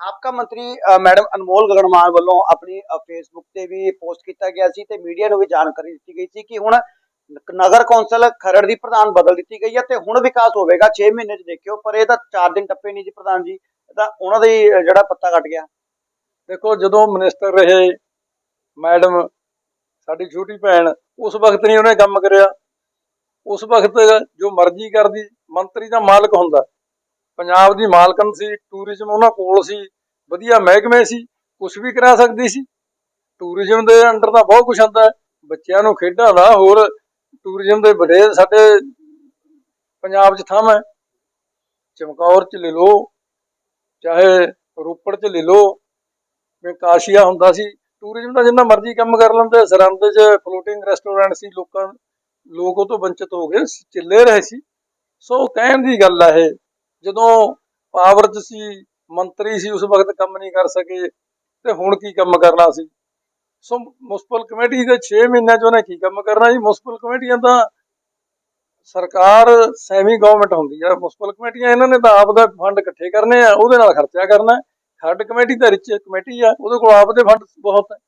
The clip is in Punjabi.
ਸਾਬਕਾ ਮੰਤਰੀ ਮੈਡਮ ਅਨਮੋਲ ਗਗਨਮਾਨ ਵੱਲੋਂ ਆਪਣੀ ਫੇਸਬੁੱਕ ਤੇ ਵੀ ਪੋਸਟ ਕੀਤਾ ਗਿਆ ਸੀ ਤੇ ਮੀਡੀਆ ਨੂੰ ਵੀ ਜਾਣਕਾਰੀ ਦਿੱਤੀ ਗਈ ਸੀ ਕਿ ਹੁਣ ਨਗਰ ਕੌਂਸਲ ਖਰੜ ਦੀ ਪ੍ਰਧਾਨ ਬਦਲ ਦਿੱਤੀ ਗਈ ਹੈ ਤੇ ਹੁਣ ਵਿਕਾਸ ਹੋਵੇਗਾ। 6 ਮਹੀਨੇ ਚ ਦੇਖਿਓ, ਪਰ ਇਹ ਤਾਂ 4 ਦਿਨ ਟੱਪੇ ਨਹੀਂ ਜੀ ਪ੍ਰਧਾਨ ਜੀ। ਤਾਂ ਉਹਨਾਂ ਦਾ ਜਿਹੜਾ ਪੱਤਾ ਕੱਟ ਗਿਆ। ਦੇਖੋ, ਜਦੋਂ ਮਿਨਿਸਟਰ ਰਹੇ, ਮੈਡਮ ਸਾਡੀ ਛੋਟੀ ਭੈਣ, ਉਸ ਵਕਤ ਨਹੀਂ ਉਹਨੇ ਕੰਮ ਕਰਿਆ। ਉਸ ਵਕਤ ਜੋ ਮਰਜ਼ੀ ਕਰਦੀ, ਮੰਤਰੀ ਦਾ ਮਾਲਕ ਹੁੰਦਾ। ਪੰਜਾਬ ਦੀ ਮਾਲਕਨ ਸੀ ਟੂਰਿਜ਼ਮ ਉਹਨਾਂ ਕੋਲ ਸੀ, ਵਧੀਆ ਮਹਿਕਮੇ ਸੀ ਕੁਝ ਵੀ ਕਰਾ ਸਕਦੀ ਸੀ। ਟੂਰਿਜ਼ਮ ਦੇ ਅੰਡਰ ਤਾਂ ਬਹੁਤ ਕੁਝ ਆਉਂਦਾ ਬੱਚਿਆਂ ਨੂੰ ਖੇਡਾਂ ਦਾ ਹੋਰ ਟੂਰਿਜ਼ਮ ਦੇ ਬੜੇ ਸਾਡੇ ਪੰਜਾਬ 'ਚ ਥਾਂ ਹੈ। ਚਮਕੌਰ 'ਚ ਲੈ ਲਓ, ਚਾਹੇ ਰੋਪੜ 'ਚ ਲੈ ਲਓ, ਜਿਵੇਂ ਕਾਸ਼ੀਆ ਹੁੰਦਾ ਸੀ ਟੂਰਿਜ਼ਮ ਦਾ ਜਿੰਨਾ ਮਰਜ਼ੀ ਕੰਮ ਕਰ ਲੈਂਦੇ, ਸਰਹੰਦ 'ਚ ਫਲੋਟਿੰਗ ਰੈਸਟੋਰੈਂਟ ਸੀ, ਲੋਕਾਂ, ਲੋਕ ਉਹ ਤੋਂ ਵੰਚਿਤ ਹੋ ਗਏ, ਚਿੱਲੇ ਰਹੇ ਸੀ। ਸੋ ਕਹਿਣ ਦੀ ਗੱਲ ਆ ਇਹ ਜਦੋਂ ਪਾਵਰ 'ਚ ਸੀ, ਮੰਤਰੀ ਸੀ, ਉਸ ਵਕਤ ਕੰਮ ਨਹੀਂ ਕਰ ਸਕੇ ਤੇ ਹੁਣ ਕੀ ਕੰਮ ਕਰਨਾ ਸੀ? ਸੋ ਮੁਸਪਲ ਕਮੇਟੀ ਦੇ 6 ਮਹੀਨਿਆਂ 'ਚ ਉਹਨੇ ਕੀ ਕੰਮ ਕਰਨਾ ਜੀ? ਮੁਸਪਲ ਕਮੇਟੀਆਂ ਤਾਂ ਸਰਕਾਰ ਸੈਮੀ ਗਵਰਨਮੈਂਟ ਹੁੰਦੀ ਆ। ਮੁਸਪਲ ਕਮੇਟੀਆਂ ਇਹਨਾਂ ਨੇ ਤਾਂ ਆਪ ਦਾ ਫੰਡ ਇਕੱਠੇ ਕਰਨੇ ਆ, ਉਹਦੇ ਨਾਲ ਖਰਚਾ ਕਰਨਾ। ਖੱਡ ਕਮੇਟੀ ਤਾਂ ਰਿਚ ਕਮੇਟੀ ਆ, ਉਹਦੇ ਕੋਲ ਆਪ ਦੇ ਫੰਡ ਬਹੁਤ ਹੈ